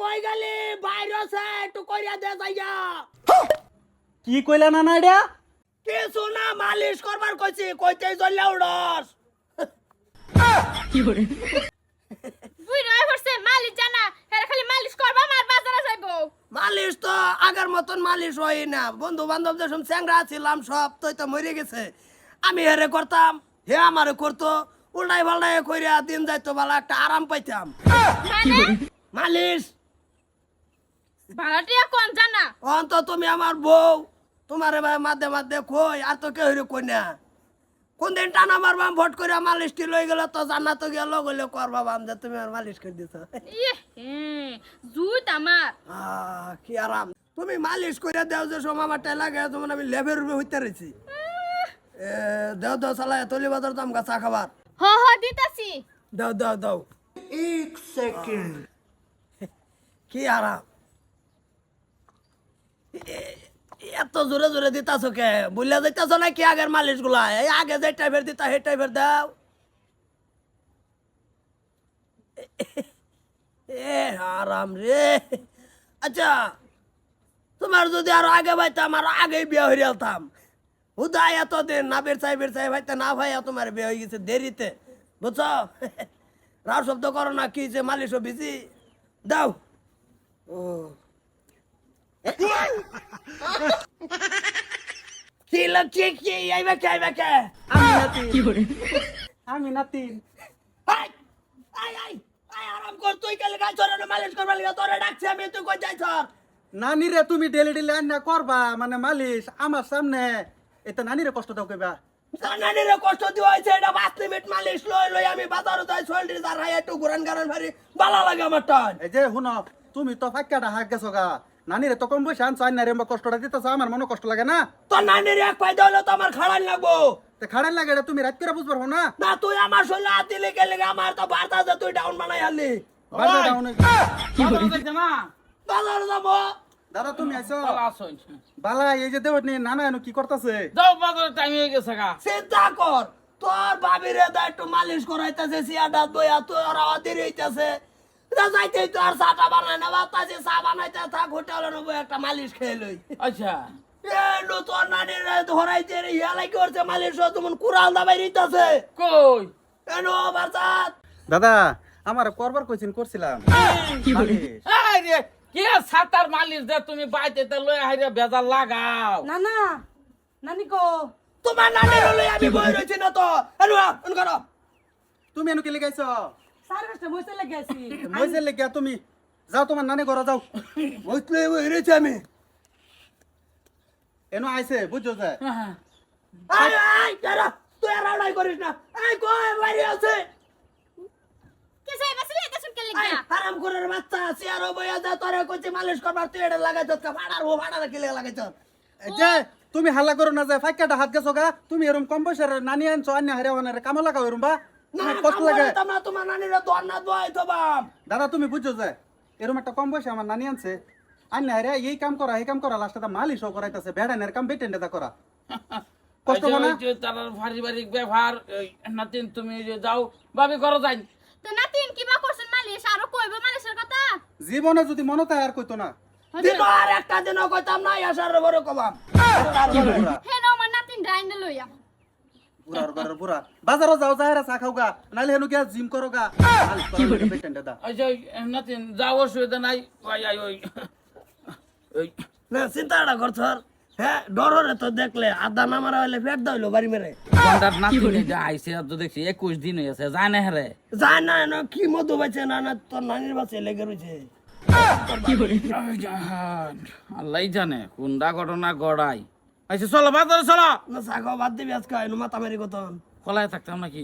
কই গেলি? বাইরে একটু করিয়া দে যাইয়া। কি কইলা না না এটা? কিছু না মালিশ করবার কইছি কইতেই চললে উড়স। বুই রয়ে পড়ছে মালিশ জানা। হেরা খালি মালিশ করবা মার বাজারে যাইবো। মালিশ তো আগের মতন মালিশ হয় না। বন্ধু বান্ধব যেসব চ্যাংরা ছিলাম সব তো তো মরে গেছে। আমি হেরে করতাম হে আমারে করতো উল্টাই পাল্টাই কইরা দিন যাইতো ভালো একটা আরাম পাইতাম। মানে? মালিশ! ভাড়াটিয়া কোন জানা? অন্ত তুমি আমার বউ তোমারে ভাই মাঝে মাঝে কই আর তো কেউ কই না। কোন দিন টানা মারবাম ভোট করে মালিশটি লই গেলে তো জানা তো গেল গেলে করবা বাম যে তুমি আর মালিশ করে দিছ। ইয়ে কি আরাম। তুমি মালিশ করে দেও যে আমার তোমার আমি লেবের রূপে হইতে রয়েছি এ, দেও দেও সালা তলি বাজার দাম গা চা খাবার। হ হ দিতাছি। দাও দাও দাও। এক সেকেন্ড। কি আরাম। এত জোরে জোরে দিতাছ কে? বুঝলে যাইতাছ না কি আগের মালিশগুলা এই আগে যে টাইপের দিতা, সেই টাইপের দাও। এ আরাম রে। আচ্ছা তোমার যদি আরও আগে পাইতাম, আরও আগেই বিয়ে হয়ে যেতাম হুদাই এতদিন না বের চাই বের চাই ভাইতে না ভাইয়া তোমার বিয়ে হয়ে গেছে দেরিতে, বুঝছ? রাও শব্দ করো না, কি যে মালিশও বিজি। দাও। ও। কি লাগছে কি? আইবে কে আইবে কে আমি নাতিন। আমি নাতিন। আই আই আই আই আরাম কর তুই কালে গাছ ধরে মালিশ করবার লাগা তোরে ডাকছি আমি তুই কই যাইছ? নানি রে তুমি ডেলি ডেলি আন্না করবা মানে মালিশ আমার সামনে। এটা নানি রে কষ্ট দাও কইবা। জানানির কষ্ট দিও হইছে এটা মিনিট মালিশ লই লই আমি বাজারে যাই সোল্ডি দার হাই একটু ঘুরান গারান ভারি ভালো লাগে আমার টান। এই যে শুনো তুমি তো ফাঁকাটা হাক গেছো গা। নানি রে তো কম বয়সে আনছো আন্না রে আমার কষ্টটা দিতেছো আমার মনে কষ্ট লাগে না? তোর নানির এক পাইতে হলে তো আমার খাড়ান লাগবো। তে খাড়ান লাগে এটা তুমি রাত করে বুঝ পারব না? না তুই আমার শরীরে হাত দিলে গেলে আমার তো বার্তা যে তুই ডাউন বানাই হারলি বাজে ডাউন বাজারে যাব। দাদা তুমি আছো? বালা এই যে দেবত নিয়ে নানা এনো কি করতেছে? যাও বাজারে টাইম হয়ে গেছে গা। চিন্তা কর তোর বাবিরে দা একটু মালিশ করাইতেছে সিয়াটা দইয়া তোর অধীর হইতেছে যাইতে তো আর চাটা বানাই না বাতাসে চা বানাইতে থাক হোটেলে নেব একটা মালিশ খেয়ে লই। আচ্ছা। এলো নানির ধরাইতে রে ইয়ালাই করছে মালিশ তুমি কুড়াল দাবাই রইতাছে কই? এনো বারসাত দাদা আমার করবার কইছিন করছিলাম। কে সাতার মালিশ দে তুমি বাইতে তে লই হাইরে বেজার লাগাও। না না নানি কো। তোমার নানির লই আমি বই রইছি না তো। এনো এন করো। তুমি এনো কি লিখাইছো? আছি। মইছে লেগে তুমি। যাও তোমার নানি ঘরে যাও। বুঝলে বই আমি। এনো আইছে বুঝছ যে? আই আই দাঁড়া তুই আর আড়াই করিস না। আই কই বাড়ি আছে। কে যাই বাসলে এটা শুনকে আই লাগিয়া হারাম করার বাচ্চা চেয়ার বইয়া যা তোরে কইছি মালিশ করবার তুই এটা লাগাইছ কা ও কি লাগাইছ এই যে তুমি হাল্লা করো না যে ফাঁকাটা হাত গেছো গা তুমি এরম কম বয়সের নানি আনছো আন্না হারে ওনারে কামো লাগাও এরম বা। কষ্ট লাগে। তোমার তোমার নানির দোয়ার না দোয়াই তো বাপ। দাদা তুমি বুঝছ যে এরম একটা কম বয়সে আমার নানি আনছে। আন্না হারে এই কাম করা এই কাম করা লাস্টে মালিশও করাইতেছে বেড়ানের কাম বেটেন দা করা। কষ্ট মনে? তার পারিবারিক ব্যবহার নাতিন তুমি যে যাও ভাবি করো যাই তো নাতিন কিবা করছেন মালিশ? আরও কইব মালিশের কথা? জীবনে যদি মনে তাই আর কইতো না। দিন আর একটা দিনও কইতাম না আসার বড় কবাম হে নো আমার নাতিন ডাইনে লইয়া। বুড়ার ঘরের বুড়া। বাজারও যাও যাহেরা চা খাও গা নাহলে হেনু গিয়া জিম করো গা। আচ্ছা নাতিন যাও অসুবিধা নাই। ওই আই ওই। ওই। না চিন্তাটা করছ হ্যাঁ তো দেখলে আদা না মারা হইলে ফেট দাইলো বাড়ি মেরে। গন্ডার নাতিন যে আইছে আর তো দেখছি একুশ দিন হয়েছে যায় না হেরে। যায় না না কি মধু বাঁচে না না তোর নানির বাঁচে লেগে জাহান, আল্লাহ জানে কোনটা ঘটনা গড়াই আচ্ছা চলো বাজারে চলো। না সাগো বাদ দিবি আজকে আইনু মাথা মারি কতন কলায় থাকতাম নাকি?